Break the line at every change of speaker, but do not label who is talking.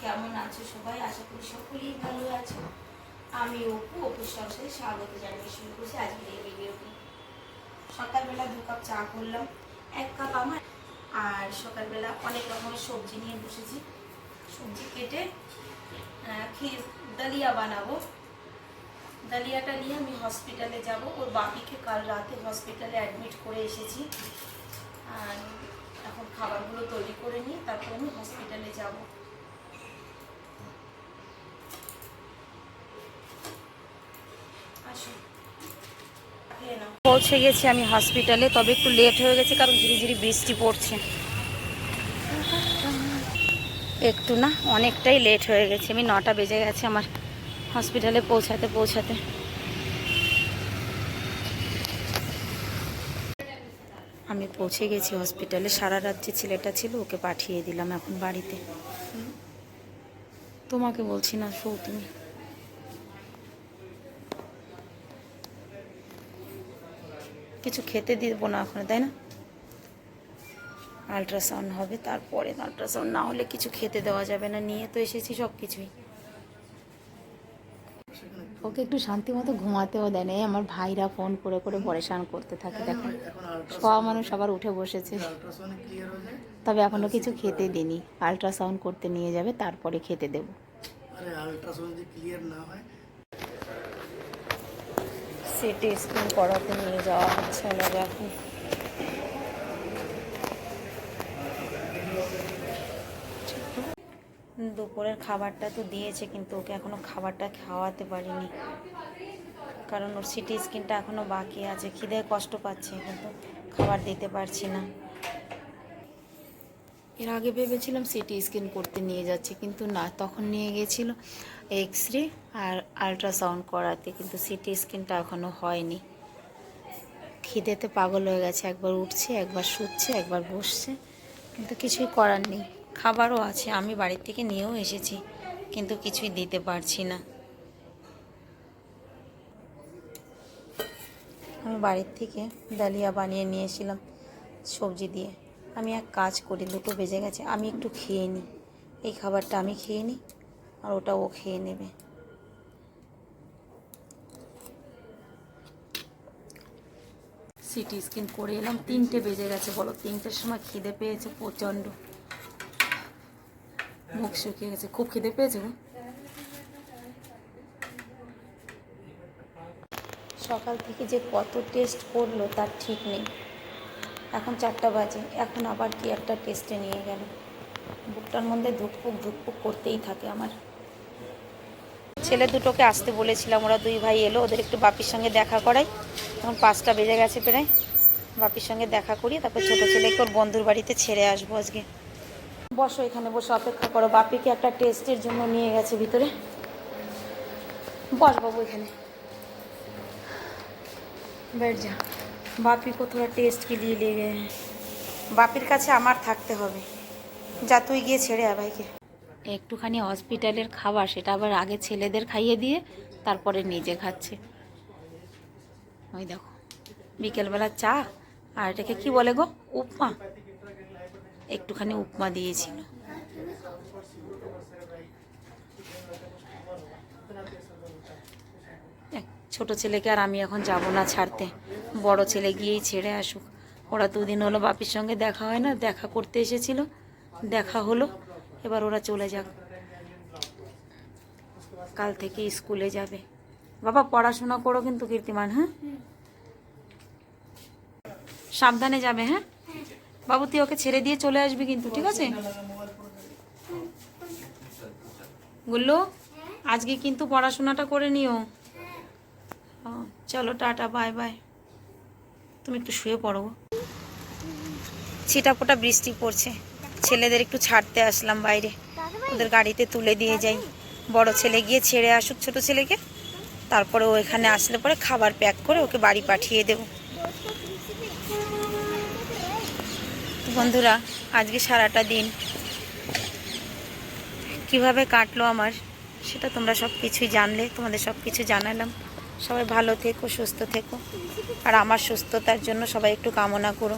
কেমন আছো সবাই? আশা করি সকলেই ভালো আছো। আমি অপু, অপুর সংসারে স্বাগত জানিয়ে শুরু করছি আজকের এই ভিডিওটি সকালবেলা দু কাপ চা করলাম, এক কাপ আমার, আর সকালবেলা অনেক রকমের সবজি নিয়ে বসেছি। সবজি কেটে ক্ষীর ডালিয়া বানাবো। দালিয়াটা নিয়ে আমি হসপিটালে যাব। ওর বাপিকে কাল রাতে হসপিটালে অ্যাডমিট করে এসেছি। আর এখন খাবারগুলো তৈরি করে নিয়ে তারপর আমি হসপিটালে যাব আসো খেয়ে নাও। পৌঁছে গেছি আমি হসপিটালে তবে একটু লেট হয়ে গেছে কারণ ঝিরি ঝিরি বৃষ্টি পড়ছে। একটু না, অনেকটাই লেট হয়ে গেছে। আমি নটা বেজে গেছে আমার হসপিটালে পৌঁছাতে পৌঁছাতে। আমি পৌঁছে গেছি হসপিটালে সারা রাত যে ছেলেটা ছিল, ওকে পাঠিয়ে দিলাম এখন বাড়িতে। তোমাকে বলছি না শো তুমি। কিছু খেতে দিব না ওখানে তাই না? আলট্রাসাউন্ড হবে তারপরে আলট্রাসাউন্ড না হলে কিছু খেতে দেওয়া যাবে না নিয়ে তো এসেছি সব কিছুই ওকে একটু শান্তি মতো ঘুমাতেও দেয় না এই আমার ভাইরা ফোন করে করে পরেশান করতে থাকে দেখো। সব মানুষ আবার উঠে বসেছে।
হয়ে
তবে এখনও কিছু খেতে দিইনি। আলট্রাসাউন্ড করতে নিয়ে যাবে তারপরে খেতে দেবো।
আলট্রাসাউন্ড যদি ক্লিয়ার না হয়
সিটি স্ক্যান করাতে নিয়ে যাওয়া হচ্ছে আমাকে এখন দুপুরের খাবারটা তো দিয়েছে, কিন্তু ওকে এখনও খাবারটা খাওয়াতে পারিনি। কারণ ওর সিটি স্কিনটা এখনও বাকি আছে, খিদে কষ্ট পাচ্ছে, কিন্তু খাবার দিতে পারছি না। এর আগে ভেবেছিলাম সিটি স্ক্যান করতে নিয়ে যাচ্ছে, কিন্তু না, তখন নিয়ে গেছিল এক্স রে আর আলট্রাসাউন্ড করাতে, কিন্তু সিটি স্ক্যানটা এখনও হয়নি। খিদেতে পাগল হয়ে গেছে, একবার উঠছে, একবার শুচ্ছে, একবার বসছে, কিন্তু কিছুই করার নেই। খাবারও আছে, আমি বাড়ির থেকে নিয়েও এসেছি, কিন্তু কিছুই দিতে পারছি না। আমি বাড়ির থেকে ডালিয়া বানিয়ে নিয়েছিলাম সবজি দিয়ে। আমি এক কাজ করি, দুটো বেজে গেছে, আমি একটু খেয়ে নিই। এই খাবারটা আমি খেয়ে নিই আর ওটা ও খেয়ে নেবে। সিটি স্ক্যান করে এলাম, তিনটে বেজে গেছে, বলো তিনটের সময় খিদে পেয়েছে প্রচণ্ড। মুখ শুকিয়ে গেছে, খুব খিদে পেয়েছে গো। সকাল থেকে যে কত টেস্ট করল তার ঠিক নেই। এখন চারটা বাজে, এখন আবার কি একটা টেস্টে নিয়ে গেল। বুকটার মধ্যে ধুকপুক ধুকপুক করতেই থাকে আমার। ছেলে দুটোকে আসতে বলেছিলাম, ওরা দুই ভাই এলো, ওদের একটু বাপির সঙ্গে দেখা করাই। এখন পাঁচটা বেজে গেছে প্রায়। বাপির সঙ্গে দেখা করি তারপর ছোটো ছেলেকে ওর বন্ধুর বাড়িতে ছেড়ে আসব আজকে। বসো এখানে, বসে, অপেক্ষা করো। বাপিকে একটা টেস্টের জন্য নিয়ে গেছে ভিতরে। বস বাবু এখানে। বেড় যা। बापी को थोड़ा टेस्ट के लिए ले गए हैं বাপির কাছে আমার থাকতে হবে যা তুই গিয়ে ছেড়ে আয় ভাইকে একটুখানি হসপিটালের খাবার সেটা আবার আগে ছেলেদের খাইয়ে দিয়ে তারপরে নিজে খাচ্ছে ওই দেখো বিকেলবেলা চা আর এটাকে কি বলে গো উপমা একটুখানি উপমা দিয়েছিল ছোট ছেলেকে আর আমি এখন যাব না ছাড়তে। বড় ছেলে গিয়েই ছেড়ে আসুক। ওরা দুদিন হলো বাপির সঙ্গে দেখা হয় না, দেখা করতে এসেছিল, দেখা হলো, এবার ওরা চলে যাক। কাল থেকে স্কুলে যাবে। বাবা, পড়াশোনা করো কিন্তু কীর্তিমান হ্যাঁ? সাবধানে যাবে হ্যাঁ? বাবু, তুই ওকে ছেড়ে দিয়ে চলে আসবি কিন্তু, ঠিক আছে? গুল্লু, আজকে কিন্তু পড়াশোনাটা করে নিও। চলো, টাটা, বাই বাই। তুমি একটু শুয়ে পড়ো। গো। ছিটাফোটা বৃষ্টি পড়ছে। ছেলেদের একটু ছাড়তে আসলাম বাইরে। ওদের গাড়িতে তুলে দিয়ে যাই। বড় ছেলে গিয়ে ছেড়ে আসুক ছোট ছেলেকে। তারপরে ও এখানে আসলে পরে খাবার প্যাক করে ওকে বাড়ি পাঠিয়ে দেবো। বন্ধুরা, আজকে সারাটা দিন কীভাবে কাটলো আমার, সেটা তোমরা সব কিছুই জানলে। তোমাদের সব কিছু জানালাম। সবাই ভালো থেকো সুস্থ থেকো। আর আমার সুস্থতার জন্য সবাই একটু কামনা করো।